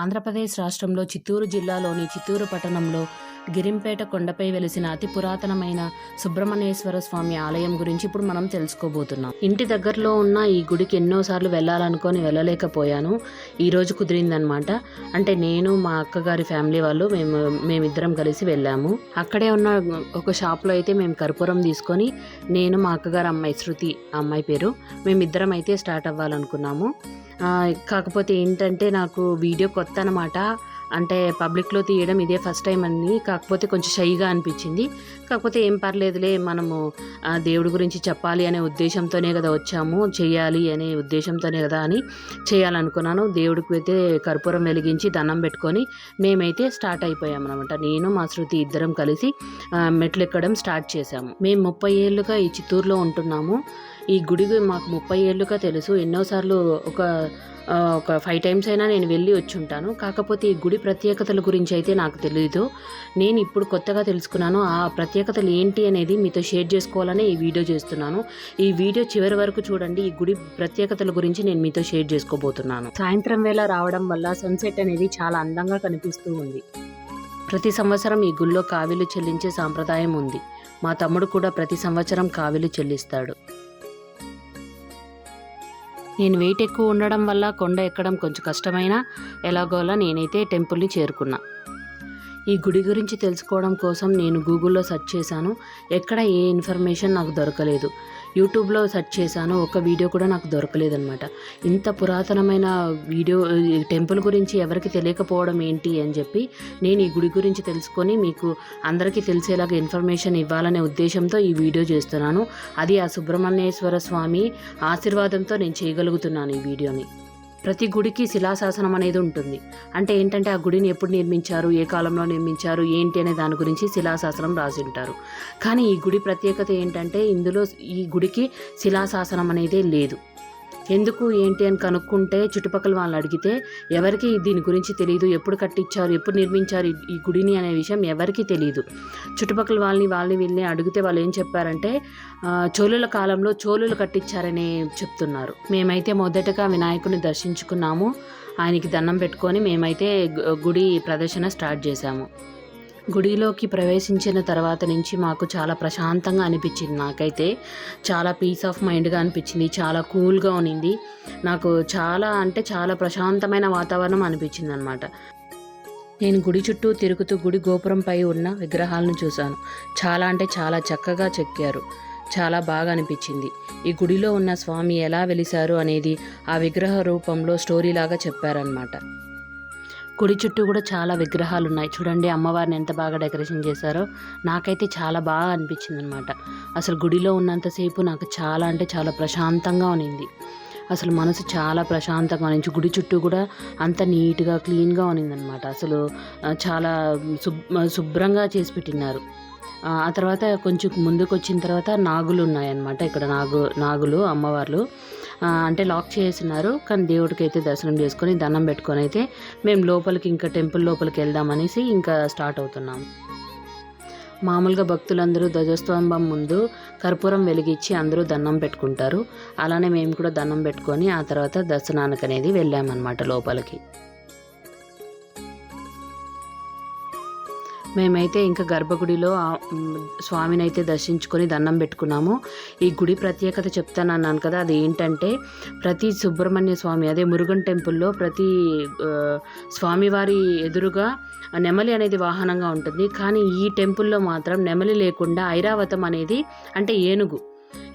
ఆంధ్రప్రదేశ్ రాష్ట్రంలో చిత్తూరు జిల్లాలోని చిత్తూరు పట్టణంలో గిరింపేట కొండపై వెలిసిన అతి పురాతనమైన సుబ్రహ్మణ్యేశ్వర స్వామి ఆలయం గురించి ఇప్పుడు మనం తెలుసుకోబోతున్నాం. ఇంటి దగ్గరలో ఉన్న ఈ గుడికి ఎన్నోసార్లు వెళ్ళాలనుకొని వెళ్ళలేకపోయాను. ఈరోజు కుదిరిందనమాట అంటే నేను మా అక్కగారి ఫ్యామిలీ వాళ్ళు మేము మేమిద్దరం కలిసి వెళ్ళాము. అక్కడే ఉన్న ఒక షాప్లో అయితే మేము కర్పూరం తీసుకొని నేను మా అక్కగారు అమ్మాయి శృతి అమ్మాయి పేరు మేమిద్దరం అయితే స్టార్ట్ అవ్వాలనుకున్నాము. కాకపోతే ఏంటంటే నాకు వీడియో కొత్త అనమాట అంటే పబ్లిక్లో తీయడం ఇదే ఫస్ట్ టైం అని. కాకపోతే కొంచెం షైగా అనిపించింది. కాకపోతే ఏం పర్లేదులే మనము దేవుడి గురించి చెప్పాలి అనే ఉద్దేశంతోనే కదా వచ్చాము. చేయాలి అనే ఉద్దేశంతోనే కదా అని చేయాలనుకున్నాను. దేవుడికి అయితే కర్పూరం వెలిగించి దండం పెట్టుకొని మేమైతే స్టార్ట్ అయిపోయామనమాట నేను మా శృతి ఇద్దరం కలిసి మెట్లు ఎక్కడం స్టార్ట్ చేశాము. మేము ముప్పై ఏళ్ళుగా ఈ చిత్తూరులో ఉంటున్నాము. ఈ గుడి మాకు ముప్పై ఏళ్ళుగా తెలుసు. ఎన్నోసార్లు ఒక ఒక ఫైవ్ టైమ్స్ అయినా నేను వెళ్ళి వచ్చి ఉంటాను కాకపోతే ఈ గుడి ప్రత్యేకతల గురించి అయితే నాకు తెలియదు నేను ఇప్పుడు కొత్తగా తెలుసుకున్నాను. ఆ ప్రత్యేకతలు ఏంటి అనేది మీతో షేర్ చేసుకోవాలని ఈ వీడియో చేస్తున్నాను. ఈ వీడియో చివరి వరకు చూడండి. ఈ గుడి ప్రత్యేకతల గురించి నేను మీతో షేర్ చేసుకోబోతున్నాను. సాయంత్రం వేళ రావడం వల్ల సన్సెట్ అనేది చాలా అందంగా కనిపిస్తూ ఉంది. ప్రతి సంవత్సరం ఈ గుళ్ళో కావిలు చెల్లించే సాంప్రదాయం ఉంది. మా తమ్ముడు కూడా ప్రతి సంవత్సరం కావిలు చెల్లిస్తాడు. నేను వెయిట్ ఎక్కువ ఉండడం వల్ల కొండ ఎక్కడం కొంచెం కష్టమైనా ఎలాగోలా నేనైతే టెంపుల్ని చేరుకున్నా. ఈ గుడి గురించి తెలుసుకోవడం కోసం నేను గూగుల్లో సెర్చ్ చేశాను. ఎక్కడ ఏ ఇన్ఫర్మేషన్ నాకు దొరకలేదు. యూట్యూబ్లో సెర్చ్ చేశాను. ఒక వీడియో కూడా నాకు దొరకలేదనమాట ఇంత పురాతనమైన వీడియో ఈ టెంపుల్ గురించి ఎవరికి తెలియకపోవడం ఏంటి అని చెప్పి నేను ఈ గుడి గురించి తెలుసుకొని మీకు అందరికీ తెలిసేలాగా ఇన్ఫర్మేషన్ ఇవ్వాలనే ఉద్దేశంతో ఈ వీడియో చేస్తున్నాను. అది ఆ సుబ్రహ్మణ్యేశ్వర స్వామి ఆశీర్వాదంతో నేను చేయగలుగుతున్నాను ఈ వీడియోని. ప్రతి గుడికి శిలాశాసనం అనేది ఉంటుంది. అంటే ఏంటంటే ఆ గుడిని ఎప్పుడు నిర్మించారు ఏ కాలంలో నిర్మించారు ఏంటి అనే దాని గురించి శిలాశాసనం రాసి ఉంటారు. కానీ ఈ గుడి ప్రత్యేకత ఏంటంటే ఇందులో ఈ గుడికి శిలాశాసనం అనేది లేదు. ఎందుకు ఏంటి అని కనుక్కుంటే చుట్టుపక్కల వాళ్ళని అడిగితే ఎవరికి దీని గురించి తెలియదు ఎప్పుడు కట్టించారు ఎప్పుడు నిర్మించారు ఈ- గుడిని అనే విషయం ఎవరికీ తెలియదు చుట్టుపక్కల వాళ్ళని వాళ్ళని వీళ్ళని అడిగితే వాళ్ళు ఏం చెప్పారంటే చోళుల కాలంలో చోళులు కట్టించారని చెప్తున్నారు. మేమైతే మొదటగా వినాయకుడిని దర్శించుకున్నాము. ఆయనకి దండం పెట్టుకొని మేమైతే గుడి ప్రదర్శన స్టార్ట్ చేశాము. గుడిలోకి ప్రవేశించిన తర్వాత నుంచి మాకు చాలా ప్రశాంతంగా అనిపించింది. నాకైతే చాలా పీస్ ఆఫ్ మైండ్గా అనిపించింది. చాలా కూల్గా ఉన్నింది. నాకు చాలా అంటే చాలా ప్రశాంతమైన వాతావరణం అనిపించింది అనమాట నేను గుడి చుట్టూ తిరుగుతూ గుడి గోపురంపై ఉన్న విగ్రహాలను చూశాను. చాలా అంటే చాలా చక్కగా చెక్కారు. చాలా బాగా అనిపించింది. ఈ గుడిలో ఉన్న స్వామి ఎలా వెలిశారు అనేది ఆ విగ్రహ రూపంలో స్టోరీ లాగా చెప్పారనమాట గుడి చుట్టూ కూడా చాలా విగ్రహాలు ఉన్నాయి చూడండి అమ్మవారిని ఎంత బాగా డెకరేషన్ చేశారో. నాకైతే చాలా బాగా అనిపించింది అనమాట అసలు గుడిలో ఉన్నంతసేపు నాకు చాలా అంటే చాలా ప్రశాంతంగా ఉన్నింది. అసలు మనసు చాలా ప్రశాంతంగా నుంచి గుడి చుట్టూ కూడా అంత నీట్గా క్లీన్గా ఉన్నిందనమాట. అసలు చాలా శుభ్రంగా చేసి పెట్టినారు ఆ తర్వాత కొంచెం ముందుకు వచ్చిన తర్వాత నాగులు ఉన్నాయన్నమాట ఇక్కడ నాగు నాగులు అమ్మవార్లు. అంటే లాక్ చేసినారు కానీ దేవుడికి అయితే దర్శనం చేసుకొని దండం పెట్టుకొని అయితే మేము లోపలికి ఇంకా టెంపుల్ లోపలికి వెళ్దామనేసి ఇంకా స్టార్ట్ అవుతున్నాం. మామూలుగా భక్తులందరూ ధ్వజస్తంభం ముందు కర్పూరం వెలిగించి అందరూ దండం పెట్టుకుంటారు. అలానే మేము కూడా దండం పెట్టుకొని ఆ తర్వాత దర్శనానికి అనేది వెళ్ళామన్నమాట లోపలికి. మేమైతే ఇంకా గర్భగుడిలో స్వామిని అయితే దర్శించుకొని దండం పెట్టుకున్నాము. ఈ గుడి ప్రత్యేకత చెప్తాను అన్నాను కదా అది ఏంటంటే ప్రతి సుబ్రహ్మణ్య స్వామి అదే మురుగన్ టెంపుల్లో ప్రతి స్వామివారి ఎదురుగా నెమలి అనేది వాహనంగా ఉంటుంది. కానీ ఈ టెంపుల్లో మాత్రం నెమలి లేకుండా ఐరావతం అనేది అంటే ఏనుగు.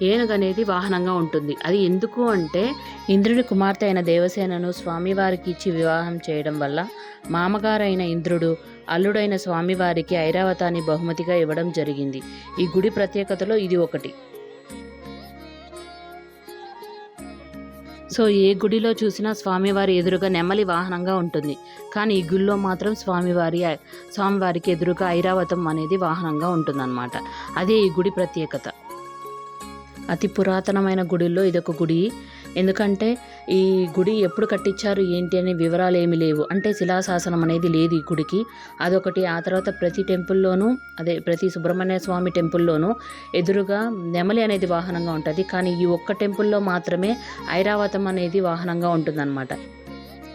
ఏనుగు అనేది వాహనంగా ఉంటుంది. అది ఎందుకు అంటే ఇంద్రుడి కుమార్తె అయిన దేవసేనను స్వామివారికి ఇచ్చి వివాహం చేయడం వల్ల మామగారైన ఇంద్రుడు అల్లుడైన స్వామివారికి ఐరావతాన్ని బహుమతిగా ఇవ్వడం జరిగింది. ఈ గుడి ప్రత్యేకతలో ఇది ఒకటి. సో ఏ గుడిలో చూసినా స్వామివారి ఎదురుగా నెమలి వాహనంగా ఉంటుంది. కానీ ఈ గుడిలో మాత్రం స్వామివారి స్వామివారికి ఎదురుగా ఐరావతం అనేది వాహనంగా ఉంటుందన్నమాట. అదే ఈ గుడి ప్రత్యేకత. అతి పురాతనమైన గుడిలో ఇదొక గుడి. ఎందుకంటే ఈ గుడి ఎప్పుడు కట్టించారు ఏంటి అనే వివరాలు ఏమి లేవు. అంటే శిలాశాసనం అనేది లేదు ఈ గుడికి. అదొకటి ఆ తర్వాత ప్రతి టెంపుల్లోనూ అదే ప్రతి సుబ్రహ్మణ్య స్వామి టెంపుల్లోనూ ఎదురుగా నెమలి అనేది వాహనంగా ఉంటుంది. కానీ ఈ ఒక్క టెంపుల్లో మాత్రమే ఐరావతం అనేది వాహనంగా ఉంటుందన్నమాట.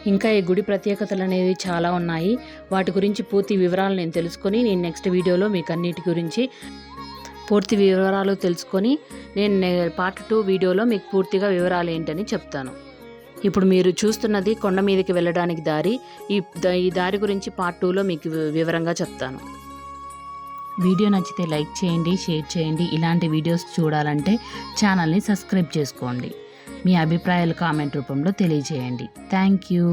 ఇంకా ఈ గుడి ప్రత్యేకతలు అనేవి చాలా ఉన్నాయి. వాటి గురించి పూర్తి వివరాలు నేను తెలుసుకొని నేను నెక్స్ట్ వీడియోలో మీకు అన్నిటి గురించి పూర్తి వివరాలు తెలుసుకొని నేను పార్ట్ టూ వీడియోలో మీకు పూర్తిగా వివరాలు ఏంటని చెప్తాను. ఇప్పుడు మీరు చూస్తున్నది కొండ మీదకి వెళ్ళడానికి దారి. ఈ ఈ దారి గురించి పార్ట్ టూలో మీకు వివరంగా చెప్తాను. వీడియో నచ్చితే లైక్ చేయండి షేర్ చేయండి. ఇలాంటి వీడియోస్ చూడాలంటే ఛానల్ని సబ్స్క్రైబ్ చేసుకోండి. మీ అభిప్రాయాలు కామెంట్ రూపంలో తెలియజేయండి. Thank you.